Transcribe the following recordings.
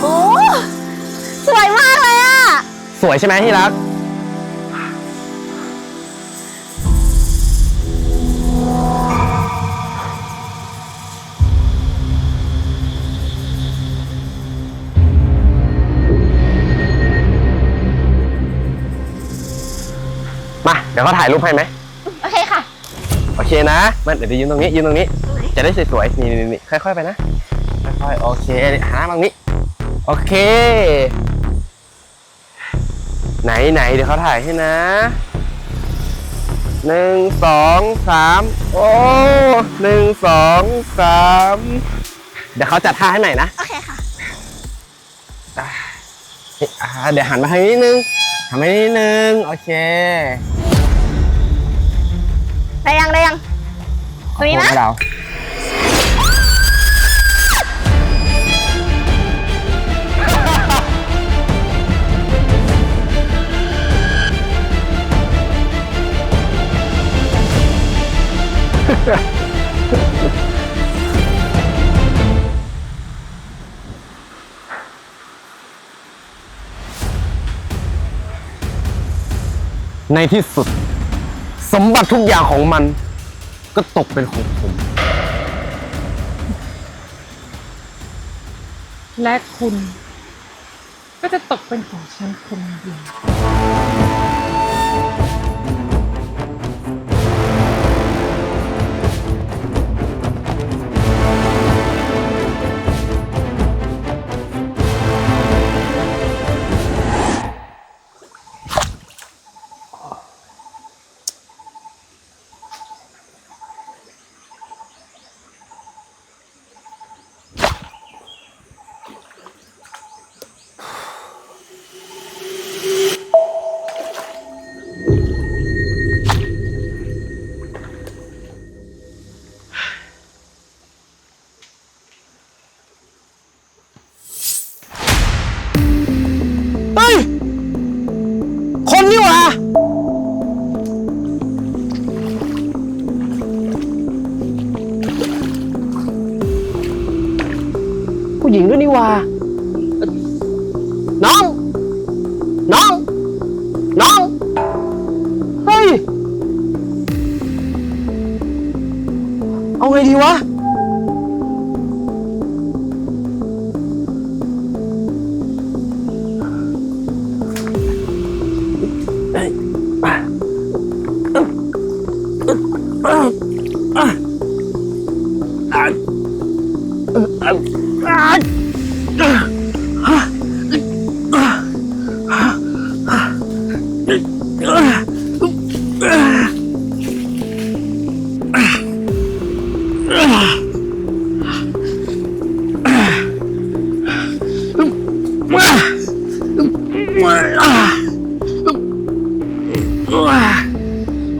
โอ้สวยมากเลยอะสวยใช่ไหมที่รัก มา เดี๋ยวเขาถ่ายรูปให้ไหม โอเคค่ะ โอเคนะ มันเดี๋ยวยืนตรงนี้ยืนตรงนี้ จะได้สวยๆ นี่นี่นี่ค่อยๆ ไปนะ ค่อยๆ โอเคหาบางนี้ โอเค ไหนไหนเดี๋ยวเขาถ่ายให้นะหนึ่งสองสามโอ้หนึ่งสองสามเดี๋ยวเขาจัดท่าให้ใหม่นะ โอเคค่ะอ่าเดี๋ยวหันมาทางนี้นิดนึงหันมานิดนึง โอเคได้ยังได้ยังตรงนี้นะ โอ้เรา ในที่สุด สมบัติทุกอย่างของมัน ก็ตกเป็นของผม และคุณ ก็จะตกเป็นของฉันคนเดียว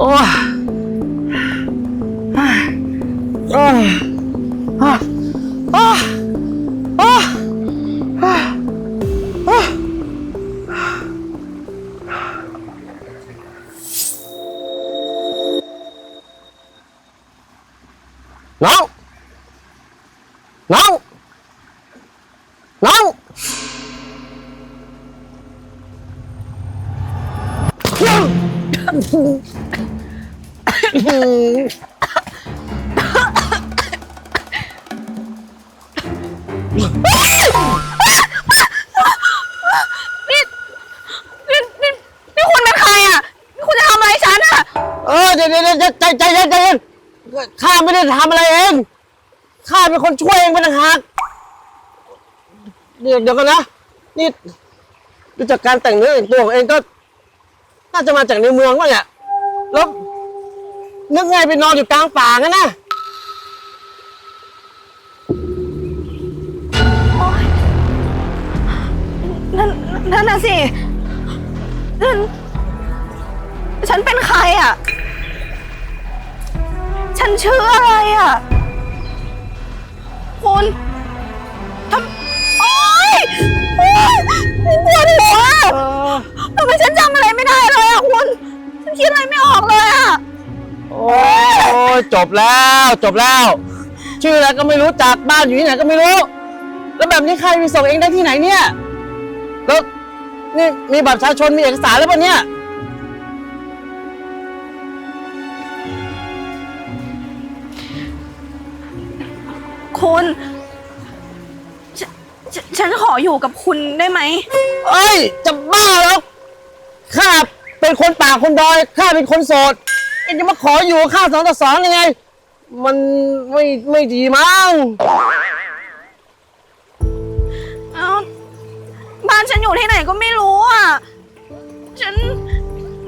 โอ้ย นี่นี่นี่นี่คุณเป็นใครอะนี่คุณจะทำอะไรฉันอะ เออเดี๋ยวเดี๋ยวเดี๋ยวใจใจเย็นใจเย็นข้าไม่ได้ทำอะไรเองข้าเป็นคนช่วยเองเป็นต่างหากเดี๋ยวเดี๋ยวกันนะ นี่ดูจากการแต่งเนื้อแต่งตัวของเองก็ น่าจะมาจากในเมืองวะเนี่ยแล้วนึกไงไปนอนอยู่กลางป่างั้นนะ นั่นนั่นะสินั่นฉันเป็นใครอะ ฉันชื่ออะไรอะ คุณทำโอ๊ยโอ๊ยปวดหัวทำไมฉันจำอะไรไม่ได้เลยอะคุณ ฉันคิดอะไรไม่ออกเลยอะ โอ้ยจบแล้วจบแล้ว ชื่ออะไรก็ไม่รู้จักบ้านอยู่ที่ไหนก็ไม่รู้ แล้วแบบนี้ใครไปส่งเองได้ที่ไหนเนี่ยแล้ว นี่มีบัตรประชาชนมีเอกสารแล้วปะเนี่ย คุณฉฉฉันขออยู่กับคุณได้ไหม เอ้ย จะบ้าแล้วข้าเป็นคนป่าคนดอยข้าเป็นคนโสดเอ็งจะมาขออยู่กับข้าสองต่อสองยังไง มันไม่ไม่ดีมั้งานฉันอยู่ที่ไหนก็ไม่รู้อะ ฉัน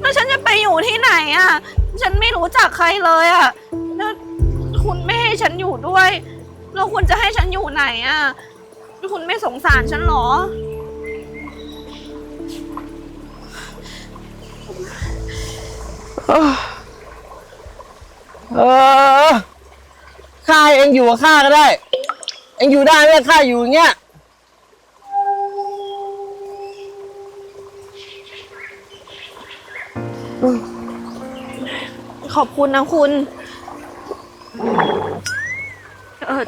แล้วฉันจะไปอยู่ที่ไหนอะ ฉันไม่รู้จักใครเลยอะ แล้วคุณไม่ให้ฉันอยู่ด้วย แล้วคุณจะให้ฉันอยู่ไหนอะ คุณไม่สงสารฉันเหรอ เออข้าให้เองอยู่กับข้าก็ได้ เองอยู่ได้ไหมข้าอยู่อย่างเงี้ย ขอบคุณนะคุณ เออ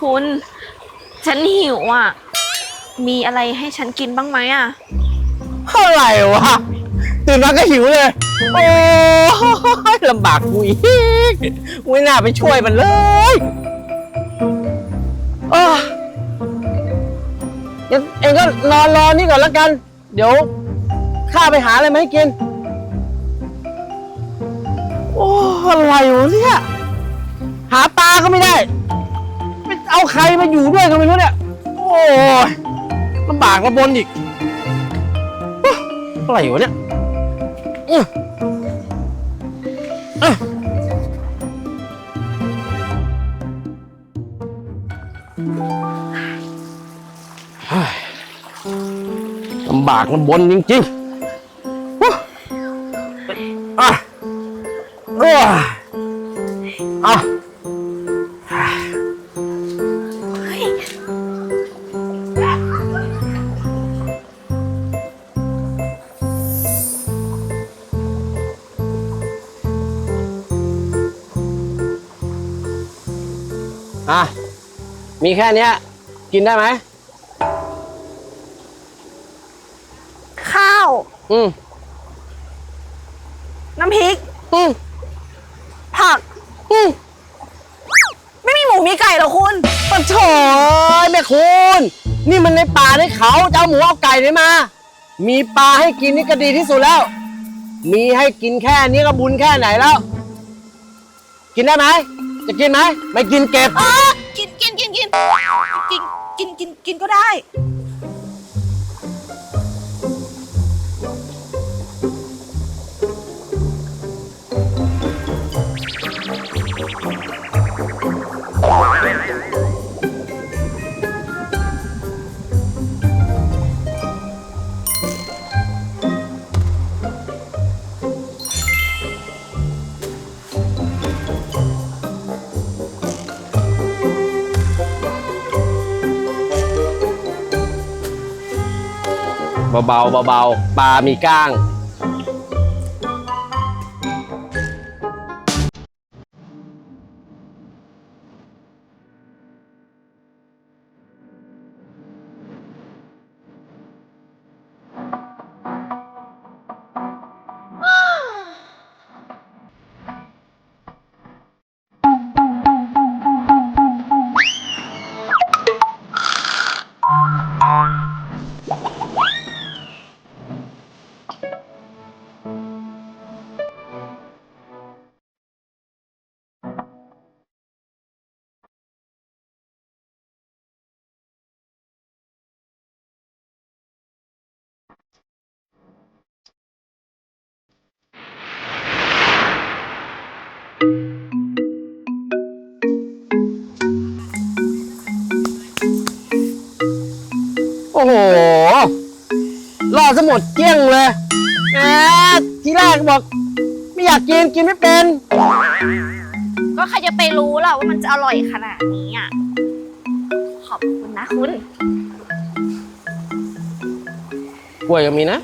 คุณ ฉันหิวอะ มีอะไรให้ฉันกินบ้างไหมอะเท่าไรวะตื่นมาก็หิวเลย โอ้ยลำบากกูอีกไม่น่าไปช่วยมันเลยเอองั้นเองก็นอนรอนี่ก่อนแล้วกัน เดี๋ยวข้าไปหาอะไรมาให้กิน โอ้อะไรวะเนี่ยหาปลาก็ไม่ได้ไปเอาใครมาอยู่ด้วยก็ไม่รู้เนี่ยโอ้ยลำบากระบนอีกอะไรวะเนี่ยอื้ออะเฮ้ยลำบากลำบนจริงๆ อะ มีแค่เนี้ย กินได้ไหม ข้าว อืมน้ำพริก อืมผัก อืมไม่มีหมูมีไก่เหรอคุณ ปะโถยแม่คุณ นี่มันในป่าในเขาจะเอาหมูเอาไก่ไหนมา มีปลาให้กินนี่ก็ดีที่สุดแล้ว มีให้กินแค่นี้ก็บุญแค่ไหนแล้ว กินได้ไหม จะกินไหมไม่กินเก็บ เออกินกินกินกินกินกินกินกินก็ได้ เบาๆเบาๆปลามีก้าง อ้โหรอดซะหมดเกลี้ยงเลยแหมทีแรกบอกไม่อยากกินกินไม่เป็น ก็ใครจะไปรู้ล่ะว่ามันจะอร่อยขนาดนี้อะ ขอบคุณนะคุณ กล้วยก็มีนะ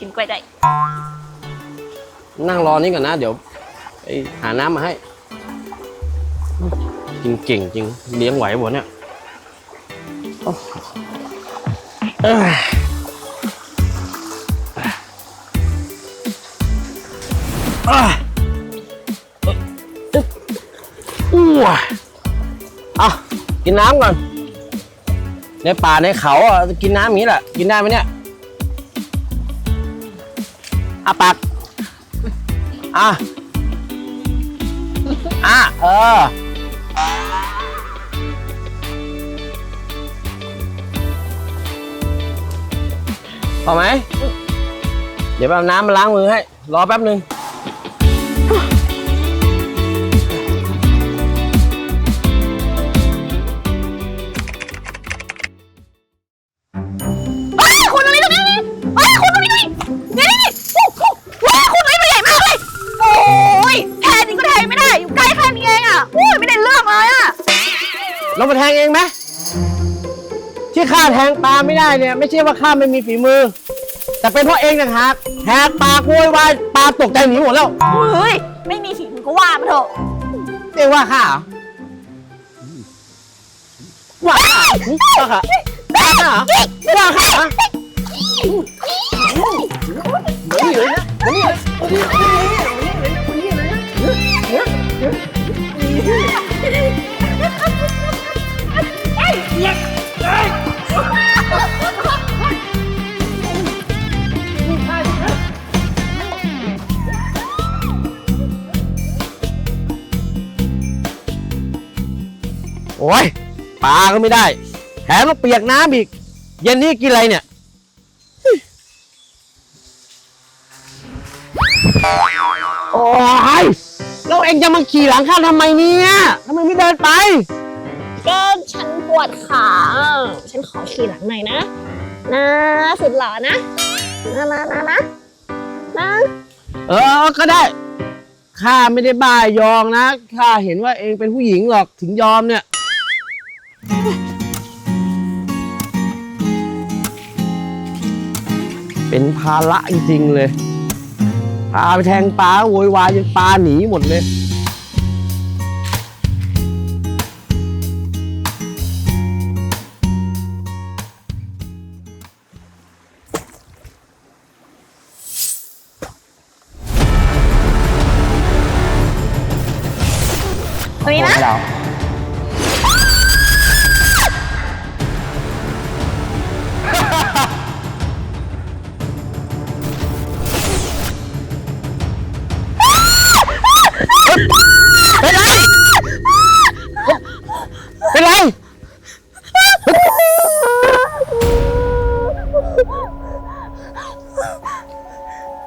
กินกล้วยได้ นั่งรอนี่ก่อนนะ เดี๋ยวไปหาน้ำมาให้กินเก่งจริงเลี้ยงไหวหมดเนี่ยเอ้ยเอ้อ้วอะกินน้ำก่อน ในป่าในเขาอะกินน้ำอย่างนี้แหละ กินได้ไหมเนี่ยอาปากอะอะเออ พอไหม เดี๋ยวไปเอาน้ำมาล้างมือให้ รอแป๊บหนึ่ง เนี่ยไม่ใช่ว่าข้าไม่มีฝีมือ แต่เป็นเพราะเองนะครับแหกปากโวยวายปลาตกใจหนีหมดแล้วเฮ้ย ไม่มีฝีมือก็ว่ามาเถอะเรียกว่าข้าเหรอว่าข้าเหรอว่าข้าว่าข้าเหรอว่าข้าเหรอมานี่เลยนะมานี่เลย โอ้ยปลาก็ไม่ได้ แถมต้องเปียกน้ำอีก เย็นนี้กินอะไรเนี่ย โอ้ยแล้วเองจะมาขี่หลังข้าทำไมเนี่ยทำไมไม่เดินไป ก็ฉันปวดขา ฉันขอขี่หลังหน่อยนะนะสุดหล่อนะนะนะนะนะนะเออก็ได้ข้าไม่ได้บ้ายองนะข้าเห็นว่าเองเป็นผู้หญิงหรอกถึงยอมเนี่ย เป็นภาระจริงๆเลย พาไปแทงปลาโวยวายจนปลาหนีหมดเลย เป็นไร เป็นไร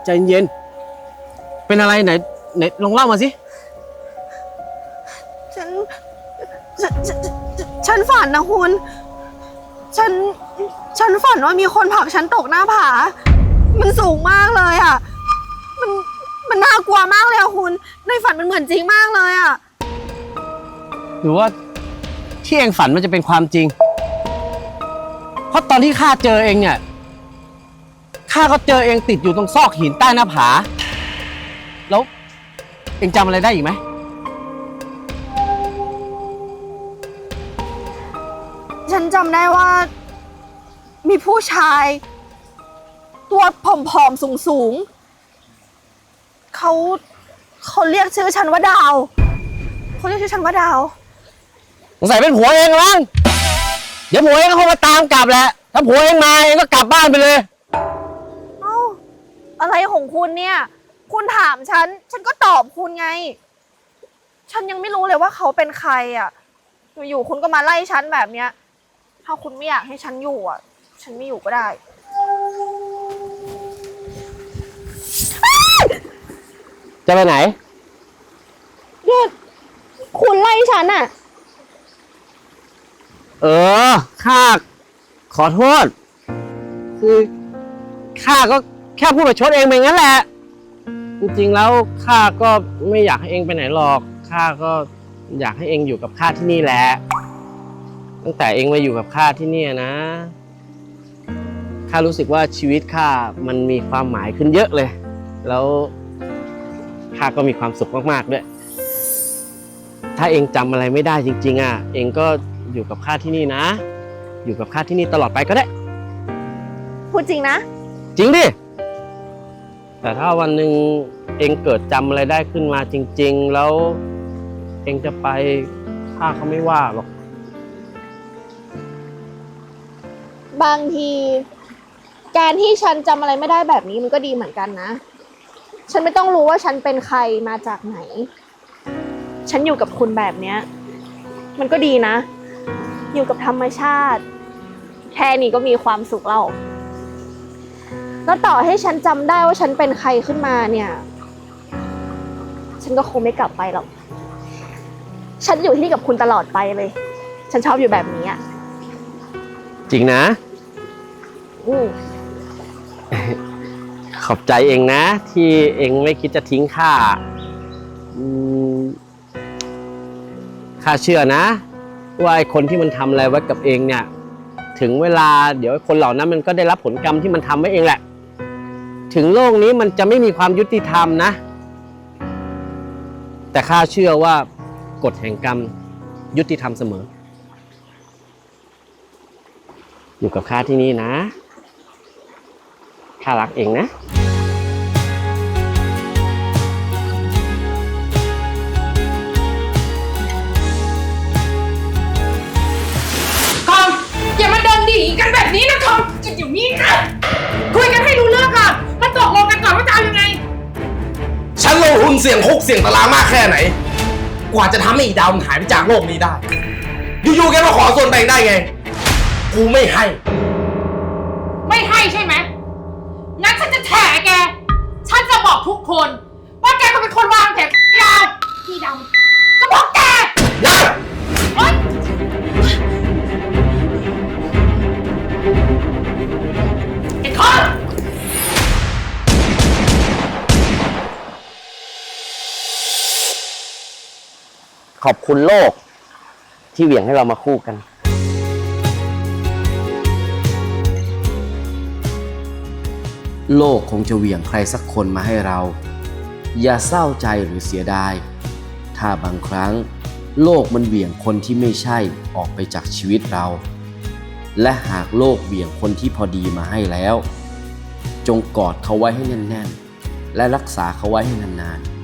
ใจเย็น เป็นอะไรไหนไหนลองเล่ามาสิ ฉันฉันฉันฉันฉันฝันนะคุณ ฉัน ฉันฝันว่ามีคนผลักฉันตกหน้าผา มันสูงมากเลยอะ มัน มันน่ากลัวมากเลยอะคุณ ในฝันมันเหมือนจริงมากเลยอะหรือว่าที่เองฝันมันจะเป็นความจริง เพราะตอนที่ข้าเจอเองเนี่ยข้าก็เจอเองติดอยู่ตรงซอกหินใต้หน้าผา แล้วเองจำอะไรได้อีกไหม ฉันจำได้ว่า มีผู้ชาย ตัวผอมๆสูงๆ เขาเขาเรียกชื่อฉันว่าดาวเขาเรียกชื่อฉันว่าดาว สงสัยเป็นผัวเองละมั้งเดี๋ยวผัวเองก็คงมาตามกลับแหละ ถ้าผัวเองมาเองก็กลับบ้านไปเลย เอ้าอะไรของคุณเนี่ย คุณถามฉัน ฉันก็ตอบคุณไง ฉันยังไม่รู้เลยว่าเขาเป็นใครอะ อยู่ๆคุณก็มาไล่ฉันแบบเนี้ย ถ้าคุณไม่อยากให้ฉันอยู่อะ ฉันไม่อยู่ก็ได้ จะไปไหนก็คุณไล่ฉันอะเออ ข้า ขอโทษ คือข้าก็แค่พูดประชดเองไปงั้นแหละ จริงๆแล้วข้าก็ไม่อยากให้เองไปไหนหรอก ข้าก็อยากให้เองอยู่กับข้าที่นี่แหละ ตั้งแต่เองมาอยู่กับข้าที่เนี่ยนะ ข้ารู้สึกว่าชีวิตข้ามันมีความหมายขึ้นเยอะเลย แล้ว ข้าก็มีความสุขมากๆด้วย ถ้าเองจำอะไรไม่ได้จริง ๆ อะ เองก็อยู่กับข้าที่นี่นะ อยู่กับข้าที่นี่ตลอดไปก็ได้ พูดจริงนะ จริงดิ แต่ถ้าวันหนึ่งเองเกิดจำอะไรได้ขึ้นมาจริง ๆ แล้วเองจะไปข้าเขาไม่ว่าหรอก บางที การที่ฉันจำอะไรไม่ได้แบบนี้มันก็ดีเหมือนกันนะ ฉันไม่ต้องรู้ว่าฉันเป็นใครมาจากไหน ฉันอยู่กับคุณแบบเนี้ย มันก็ดีนะ อยู่กับธรรมชาติ แค่นี้ก็มีความสุขแล้ว แล้วต่อให้ฉันจำได้ว่าฉันเป็นใครขึ้นมาเนี่ย ฉันก็คงไม่กลับไปหรอก ฉันอยู่ที่นี่กับคุณตลอดไปเลย ฉันชอบอยู่แบบนี้อะจริงนะ อืม ขอบใจเองนะ ที่เองไม่คิดจะทิ้งข้าข้าเชื่อนะ ว่าไอ้คนที่มันทำอะไรไว้กับเองเนี่ย ถึงเวลาเดี๋ยวไอ้คนเหล่านั้นมันก็ได้รับผลกรรมที่มันทำไว้เองแหละ ถึงโลกนี้มันจะไม่มีความยุติธรรมนะ แต่ข้าเชื่อว่ากฎแห่งกรรมยุติธรรมเสมอ อยู่กับข้าที่นี่นะ ข้ารักเองนะคอมอย่ามาเดินดีกันแบบนี้นะคอมจะอยู่นี่นะคุยกันให้รู้เรื่องก่อนมาตกลงกันก่อนว่าจะเอายังไง ฉันลงทุนเสี่ยงคุกเสี่ยงตารางมากแค่ไหน กว่าจะทำให้อีดาวมันหายไปจากโลกนี้ได้ อยู่ๆแกมาขอส่วนแบ่งได้ไง กูไม่ให้ ไม่ให้ใช่ไหม งั้นฉันจะแถแก ฉันจะบอกทุกคน ว่าแกเป็นคนวางแผนยาวพี่ดำก็บอกแกได้โอ๊ยไอ้คอมขอบคุณโลกที่เหวี่ยงให้เรามาคู่กัน โลกคงจะเหวี่ยงใครสักคนมาให้เรา อย่าเศร้าใจหรือเสียดาย ถ้าบางครั้ง โลกมันเหวี่ยงคนที่ไม่ใช่ออกไปจากชีวิตเรา และหากโลกเหวี่ยงคนที่พอดีมาให้แล้ว จงกอดเขาไว้ให้แน่นๆ และรักษาเขาไว้ให้นานๆ